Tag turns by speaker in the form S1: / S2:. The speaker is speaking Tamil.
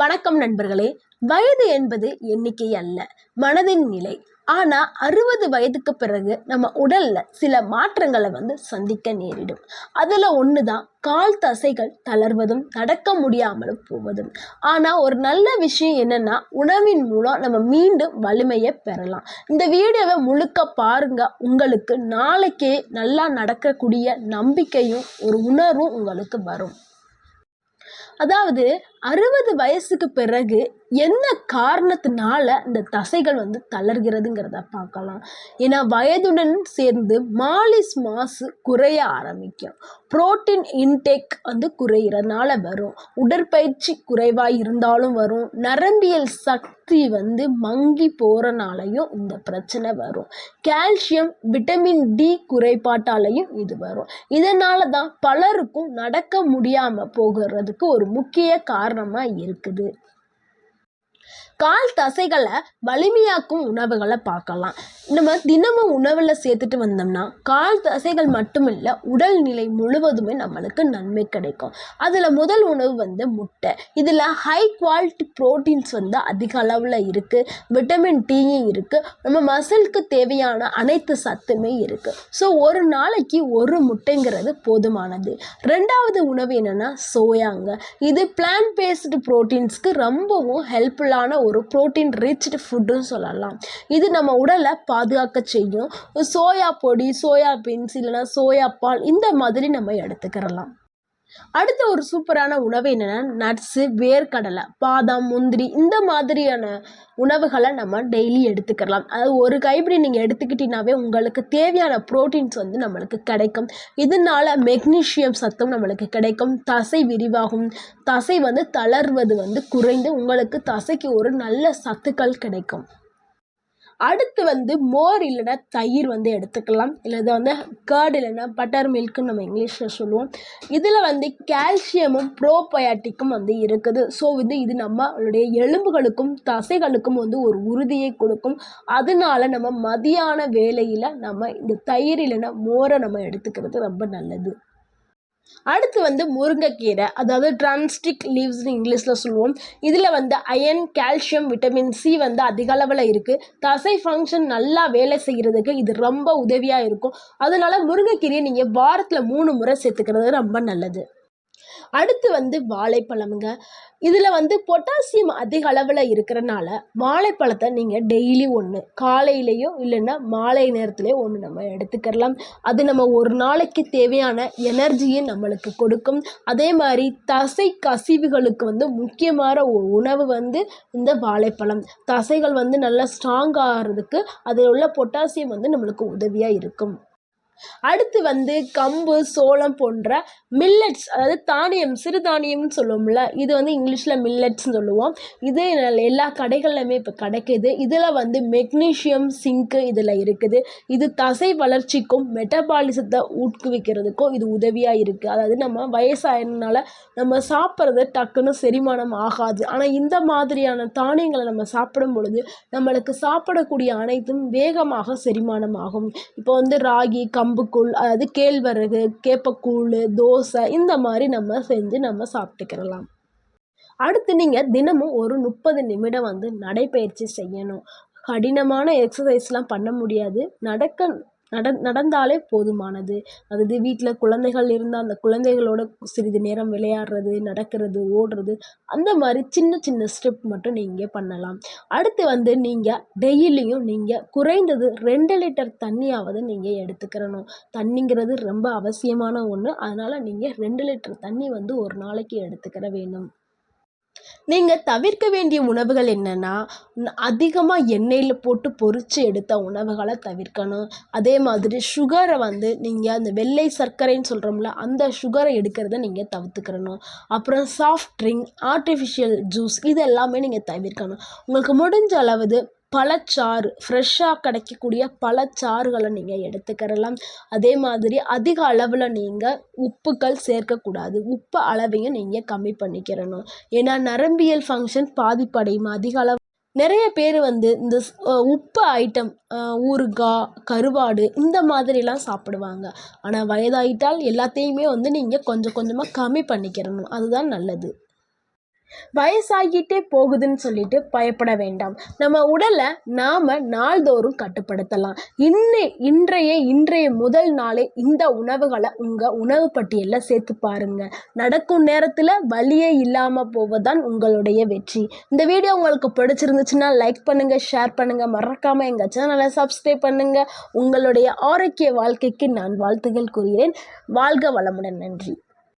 S1: வணக்கம் நண்பர்களே வயது என்பது எண்ணிக்கை அல்ல மனதின் நிலை. ஆனால் அறுபது வயதுக்கு பிறகு நம்ம உடலில் சில மாற்றங்களை வந்து சந்திக்க நேரிடும். அதில் ஒன்று தான் கால் தசைகள் தளர்வதும் நடக்க முடியாமலும் போவதும். ஆனால் ஒரு நல்ல விஷயம் என்னென்னா உணவின் மூலம் நம்ம மீண்டும் வலிமையை பெறலாம். இந்த வீடியோவை முழுக்க பாருங்கள் உங்களுக்கு நாளைக்கே நல்லா நடக்கக்கூடிய நம்பிக்கையும் ஒரு உணர்வும் உங்களுக்கு வரும். அதாவது அறுபது வயசுக்கு பிறகு என்ன காரணத்தினால இந்த தசைகள் வந்து தளர்கிறதுங்கிறத பார்க்கலாம். ஏன்னா வயதுடன் சேர்ந்து மாலிஸ் மாசு குறைய ஆரம்பிக்கும். புரோட்டீன் இன்டேக் வந்து குறையிறதுனால வரும். உடற்பயிற்சி குறைவாக இருந்தாலும் வரும். நரம்பியல் சக்தி வந்து மங்கி போகிறனாலையும் இந்த பிரச்சனை வரும். கால்சியம் விட்டமின் டி குறைபாட்டாலையும் இது வரும். இதனால தான் பலருக்கும் நடக்க முடியாமல் போகிறதுக்கு ஒரு முக்கிய காரணம் காரணமாக இருக்குது. கால் தசைகளை வலிமையாக்கும் உணவுகளை பார்க்கலாம். நம்ம தினமும் உணவில் சேர்த்துட்டு வந்தோம்னா கால் தசைகள் மட்டும் இல்லை உடல்நிலை முழுவதுமே நம்மளுக்கு நன்மை கிடைக்கும். அதில் முதல் உணவு வந்து முட்டை. இதில் ஹை குவாலிட்டி ப்ரோட்டீன்ஸ் வந்து அதிக அளவில் இருக்குது விட்டமின் டியும் இருக்குது நம்ம மசிலுக்கு தேவையான அனைத்து சத்துமே இருக்குது ஸோ ஒரு நாளைக்கு ஒரு முட்டைங்கிறது போதுமானது. ரெண்டாவது உணவு என்னென்னா சோயாங்க. இது பிளான்ட் பேஸ்டு ப்ரோட்டீன்ஸ்க்கு ரொம்பவும் ஹெல்ப்ஃபுல்லாக ஹெல்ப்ஃபுல்லான ஒரு ப்ரோட்டீன் ரிச்டு ஃபுட்டுன்னு சொல்லலாம். இது நம்ம உடலை பாதுகாக்க செய்யும். சோயா பொடி சோயா பீன்ஸ் இல்லைனா சோயா பால் இந்த மாதிரி நம்ம எடுத்துக்கிறலாம். அடுத்த ஒரு சூப்பரான உணவு என்னென்னா நட்ஸு வேர்க்கடலை பாதாம் முந்திரி இந்த மாதிரியான உணவுகளை நம்ம டெய்லி எடுத்துக்கலாம். அதாவது ஒரு கைப்பிடி நீங்கள் எடுத்துக்கிட்டீங்கனாவே உங்களுக்கு தேவையான ப்ரோட்டீன்ஸ் வந்து நம்மளுக்கு கிடைக்கும். இதனால மெக்னீஷியம் சத்தும் நம்மளுக்கு கிடைக்கும். தசை விரிவாகும். தசை வந்து தளர்வது வந்து குறைந்து உங்களுக்கு தசைக்கு ஒரு நல்ல சத்துக்கள் கிடைக்கும். அடுத்து வந்து மோர் இல்லைன்னா தயிர் வந்து எடுத்துக்கலாம். இல்லை இதை வந்து கேர்டு இல்லைன்னா பட்டர் மில்க்குன்னு நம்ம இங்கிலீஷில் சொல்லுவோம். இதில் வந்து கால்சியமும் ப்ரோபயாட்டிக்கும் வந்து இருக்குது. ஸோ வந்து இது நம்மளுடைய எலும்புகளுக்கும் தசைகளுக்கும் வந்து ஒரு உறுதியை கொடுக்கும். அதனால நம்ம மதியான வேலையில் நம்ம இந்த தயிர் இல்லைன்னா மோரை நம்ம எடுத்துக்கிறது ரொம்ப நல்லது. அடுத்து வந்து முருங்கைக்கீரை அதாவது டிரான்ஸ்டிக் லீவ்ஸ்னு இங்கிலீஷில் சொல்லுவோம். இதில் வந்து அயன் கால்சியம் விட்டமின் சி வந்து அதிக அளவில் இருக்குது தசை ஃபங்க்ஷன் நல்லா வேலை செய்கிறதுக்கு இது ரொம்ப உதவியாக இருக்கும். அதனால முருங்கைக்கீரையை நீங்கள் வாரத்தில் மூணு முறை சேர்த்துக்கிறது ரொம்ப நல்லது. அடுத்து வந்து வாழைப்பழமுங்க. இதில் வந்து பொட்டாசியம் அதிக அளவில் இருக்கிறனால வாழைப்பழத்தை நீங்கள் டெய்லி ஒன்று காலையிலையோ இல்லைன்னா மாலை நேரத்துலையோ ஒன்று நம்ம எடுத்துக்கிறலாம் அது நம்ம ஒரு நாளைக்கு தேவையான எனர்ஜியை நம்மளுக்கு கொடுக்கும். அதே மாதிரி தசை கசிவுகளுக்கு வந்து முக்கியமான உணவு வந்து இந்த வாழைப்பழம். தசைகள் வந்து நல்லா ஸ்ட்ராங் ஆகிறதுக்கு அதில் உள்ள பொட்டாசியம் வந்து நம்மளுக்கு உதவியாக இருக்கும். அடுத்து வந்து கம்பு சோளம் போன்ற மில்லட்ஸ் அதாவது தானியம் சிறுதானியம்னு சொல்லுவோம்ல இது வந்து இங்கிலீஷில் மில்லட்ஸ்னு சொல்லுவோம். இது எல்லா கடைகள்லையுமே இப்போ கிடைக்கிது. இதில் வந்து மெக்னீஷியம் சிங்க்கு இதில் இருக்குது. இது தசை வளர்ச்சிக்கும் மெட்டபாலிசத்தை ஊக்குவிக்கிறதுக்கும் இது உதவியாக இருக்குது அதாவது நம்ம வயசாயினால நம்ம சாப்பிட்றது டக்குன்னு செரிமானம் ஆகாது. ஆனால் இந்த மாதிரியான தானியங்களை நம்ம சாப்பிடும் பொழுது நம்மளுக்கு சாப்பிடக்கூடிய அனைத்தும் வேகமாக செரிமானம் ஆகும். இப்போ வந்து ராகி கம்பு கம்புக்கூழ் அதாவது கேழ்வரகு கேப்பக்கூழ் தோசை இந்த மாதிரி நம்ம செஞ்சு நம்ம சாப்பிட்டுக்கிறலாம் அடுத்து நீங்கள் தினமும் ஒரு முப்பது நிமிடம் வந்து நடைப்பயிற்சி செய்யணும். கடினமான எக்ஸசைஸ்லாம் பண்ண முடியாது. நடக்க நட நடந்தாலே போதுமானது. அதாவது வீட்டில் குழந்தைகள் இருந்தால் அந்த குழந்தைகளோட சிறிது நேரம் விளையாடுறது நடக்கிறது ஓடுறது அந்த மாதிரி சின்ன சின்ன ஸ்டெப் மட்டும் நீங்கள் பண்ணலாம். அடுத்து வந்து நீங்கள் டெய்லியும் நீங்கள் குறைந்தது ரெண்டு லிட்டர் தண்ணியாவது நீங்கள் எடுத்துக்கிறணும். தண்ணிங்கிறது ரொம்ப அவசியமான ஒன்று அதனால் நீங்கள் ரெண்டு லிட்டர் தண்ணி வந்து ஒரு நாளைக்கு எடுத்துக்கிற வேணும் நீங்கள் தவிர்க்க வேண்டிய உணவுகள் என்னென்னா அதிகமாக எண்ணெயில் போட்டு பொரித்து எடுத்த உணவுகளை தவிர்க்கணும். அதே மாதிரி சுகரை வந்து நீங்கள் அந்த வெள்ளை சர்க்கரைன்னு சொல்கிறோம்ல அந்த சுகரை எடுக்கிறத நீங்கள் தவிர்த்துக்கிறணும் அப்புறம் சாஃப்ட் ட்ரிங்க் ஆர்டிஃபிஷியல் ஜூஸ் இது எல்லாமே நீங்கள் தவிர்க்கணும். உங்களுக்கு முடிஞ்ச அளவு பழச்சாறு ஃப்ரெஷ்ஷாக கிடைக்கக்கூடிய பழச்சாறுகளை நீங்கள் எடுத்துக்கிறலாம். அதே மாதிரி அதிக அளவில் நீங்கள் உப்புக்கள் சேர்க்கக்கூடாது. உப்பு அளவையும் நீங்கள் கம்மி பண்ணிக்கிறணும். ஏன்னா நரம்பியல் ஃபங்க்ஷன் பாதிப்படையும் அதிக அளவு. நிறைய பேர் வந்து இந்த உப்பு ஐட்டம் ஊறுகாய் கருவாடு இந்த மாதிரிலாம் சாப்பிடுவாங்க. ஆனால் வயதாயிட்டால் எல்லாத்தையுமே வந்து நீங்கள் கொஞ்சம் கொஞ்சமாக கம்மி பண்ணிக்கிறணும். அதுதான் நல்லது. வயசாகிட்டே போகுதுன்னு சொல்லிட்டு பயப்பட வேண்டாம். நம்ம உடலை நாம் நாள்தோறும் கட்டுப்படுத்தலாம். இன்னை இன்றைய இன்றைய முதல் நாளே இந்த உணவுகளை உங்கள் உணவு பட்டியலில் சேர்த்து பாருங்கள் நடக்கும் நேரத்தில் வலியே இல்லாமல் போவதுதான் உங்களுடைய வெற்றி. இந்த வீடியோ உங்களுக்கு பிடிச்சிருந்துச்சுன்னா லைக் பண்ணுங்கள் ஷேர் பண்ணுங்கள் மறக்காமல் எங்கள் சேனலை சப்ஸ்கிரைப் பண்ணுங்கள் உங்களுடைய ஆரோக்கிய வாழ்க்கைக்கு நான் வாழ்த்துகள் கூறுகிறேன். வாழ்க வளமுடன். நன்றி.